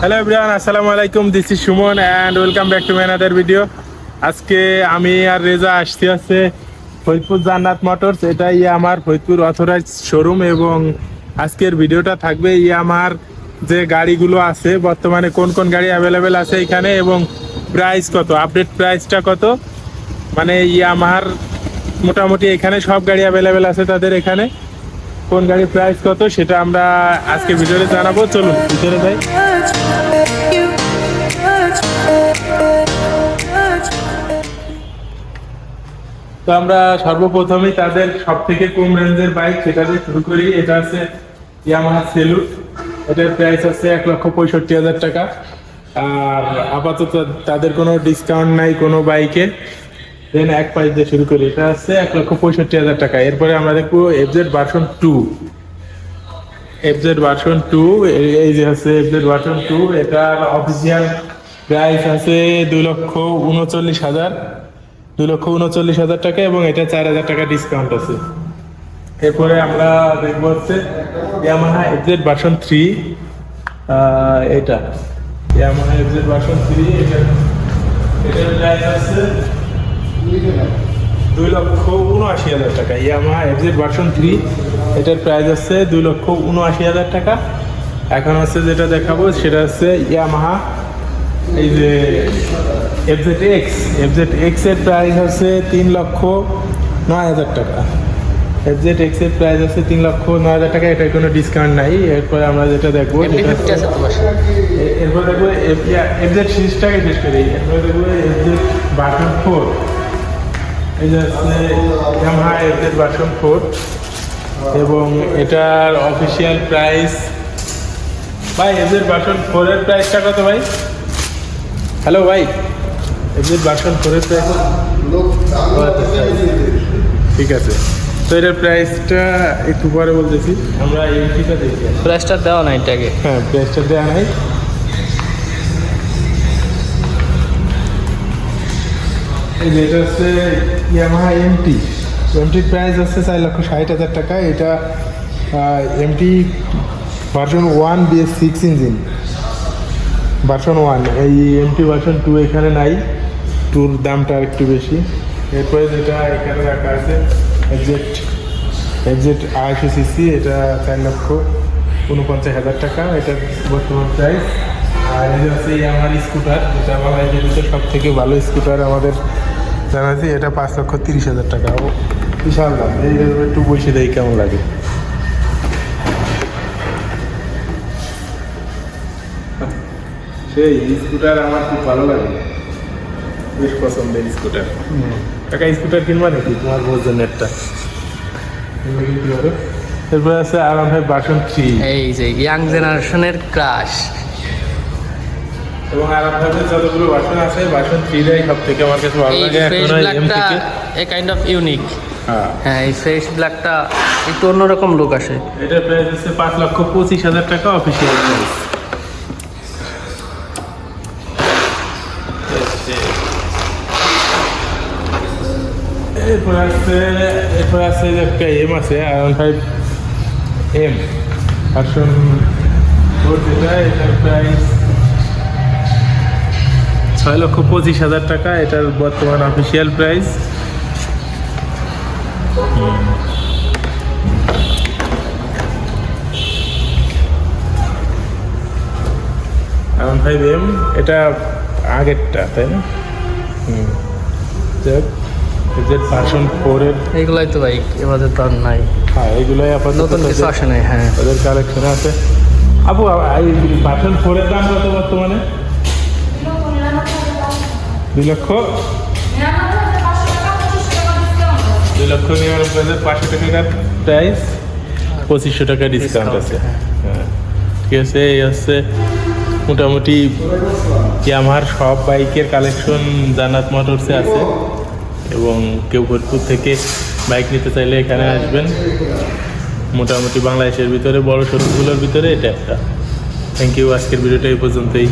আসসালামু আলাইকুম this is Suman and welcome back to my another video আজকে আমি আর রেজা আসতে আছে ফরিদপুর জান্নাত মোটরস। এটা ইয়ে আমার ফরিদপুর অথরাইজ শোরুম এবং আজকের ভিডিওটা থাকবে ইয়ে আমার যে গাড়িগুলো আছে, বর্তমানে কোন কোন গাড়ি অ্যাভেলেবেল আছে এখানে এবং প্রাইস কত আপডেট প্রাইসটা কত। মানে ইয়ে আমার মোটামুটি এখানে সব গাড়ি অ্যাভেলেবেল আছে তাদের এখানে। কোন গাড়ির প্রাইস কত সেটা আমরা আজকে ভিডিওতে জানাব। চলুন, ভিতরে যাই। তো আমরা সর্বপ্রথমেই তাদের সব থেকে কম রেঞ্জের বাইক সেটা দিয়ে শুরু করি। এটা আছে ইয়ামাহা সেলুট এটার প্রাইস আছে এক লক্ষ পঁয়ষট্টি হাজার টাকা। আর আপাতত তাদের কোনো ডিসকাউন্ট নাই কোনো বাইকে দেন এক প্রাইস দিয়ে শুরু করি। এটা আছে এক লক্ষ পঁয়ষট্টি হাজার টাকা। এরপরে আমরা দেখব FZ version two FZ version two এই যে আছে এফজেড ভার্সন টু এটার অফিসিয়াল প্রাইস আছে দুই লক্ষ উনচল্লিশ হাজার। দুই লক্ষ উনচল্লিশ হাজার টাকা এবং এটা চার হাজার টাকা ডিসকাউন্ট আছে। এরপরে আমরা দেখব হচ্ছে ইয়ামাহা এফজেড ভার্সন থ্রি এটা। ইয়ামাহা এফজেড ভার্সন থ্রি এটা এটার প্রাইস আছে দুই লক্ষ উনআশি হাজার টাকা। ইয়ামাহা এফজেড ভার্সন থ্রি এটার প্রাইস আছে দুই লক্ষ উনআশি হাজার টাকা। এখন হচ্ছে যেটা দেখাবো সেটা হচ্ছে ইয়ামাহা এই যে এফজেড এক্স এফজেড এক্সের প্রাইস আছে তিন লক্ষ নয় হাজার টাকা। এফজেড এক্সের প্রাইস আছে তিন লক্ষ নয় হাজার টাকা এটার কোনো ডিসকাউন্ট নাই। এরপরে আমরা যেটা দেখব এরপর দেখব এফজেড সিরিজটাকে শেষ করি এরপরে দেখব এফজেড বাটন ফোর এই যে হচ্ছে ইয়ামাহা এফজেড বাটন ফোর এবং এটার অফিসিয়াল প্রাইস ভাই এফজেড বাটন ফোরের প্রাইসটা কত ভাই? হ্যালো ভাই এফজেড বাটন ফোরের প্রাইস ঠিক আছে তো এটার প্রাইসটা একটু পরে বলতেছি আমরা এমটিটা দেখি প্রাইসটা দেওয়া নাই এটাকে। হ্যাঁ প্রাইসটা দেওয়া নাই। এটা হচ্ছে ইয়ামাহা এমটি এমটির প্রাইস আছে চার লক্ষ ষাট হাজার টাকা। এটা MT version one BS six engine version one এই এমটি ভার্সন টু এখানে নাই। টুর দামটা একটু বেশি। এরপরে যেটা এখানে রাখা আছে এক্সেক্ট এক্সেক্ট আড়াইশো সিসি এটা চার লক্ষ উনপঞ্চাশ হাজার টাকা। এটার বর্তমান প্রাইস আর এই যে হচ্ছে আমার স্কুটার যেটা বাংলাদেশের ভিতরে সব থেকে ভালো স্কুটার আমাদের জানা আছে এটা পাঁচ লক্ষ তিরিশ হাজার টাকা। ও বিশাল দাম। এই একটু বসে দেয় কেমন লাগে। সেই স্কুটার আমার খুব ভালো লাগে। বেশ পছন্দের স্কুটার কাকা স্কুটার কিনবা নাকি? তোমার জন্য একটা এরপরে আছে আরাম ভাই বাসন থ্রি এই যে ইয়াং জেনারেশনের ক্রাশ এবং আরাম ভাইয়ের যতগুলো বাসন আছে বাসন থ্রিটাই সব থেকে আমার কাছে ভালো লাগে। এখন ব্ল্যাকটা এ কাইন্ড অফ ইউনিক হ্যাঁ। এই ফ্রেশ ব্ল্যাকটা একটু অন্যরকম লুক আসে। এটার প্রাইস হচ্ছে পাঁচ লক্ষ পঁচিশ হাজার টাকা অফিসিয়াল প্রাইস এরপর আছে এরপর আছে একটা এম আছে around five M version four যেটা এটার প্রাইস ছয় লক্ষ পঁচিশ হাজার টাকা এটার বর্তমান অফিসিয়াল প্রাইস ফাইভ এম এটা আগেরটা তাই না? হুম। জেড ভার্সন ফোরের এইগুলাই তো বাইক এবারে তো আর নাই। হ্যাঁ আপাতত নতুন কিছু আসে নাই হ্যাঁ। ওদের কালেকশনে আছে। আপু ভার্সন ফোরের দাম কত বর্তমানে? দুই লক্ষ দুই লক্ষ নিরানব্বই হাজার পাঁচশো টাকার প্রাইস পঁচিশশো টাকা ডিসকাউন্ট আছে। হ্যাঁ। ঠিক আছে এই হচ্ছে মোটামুটি আমার সব বাইকের কালেকশন জান্নাত মোটরসে আছে এবং কেউ ফরিদপুর থেকে বাইক নিতে চাইলে এখানে আসবেন। মোটামুটি বাংলাদেশের ভিতরে বড় শোরুমগুলোর ভিতরে এটা একটা। থ্যাংক ইউ আজকের ভিডিওটা এই পর্যন্তই।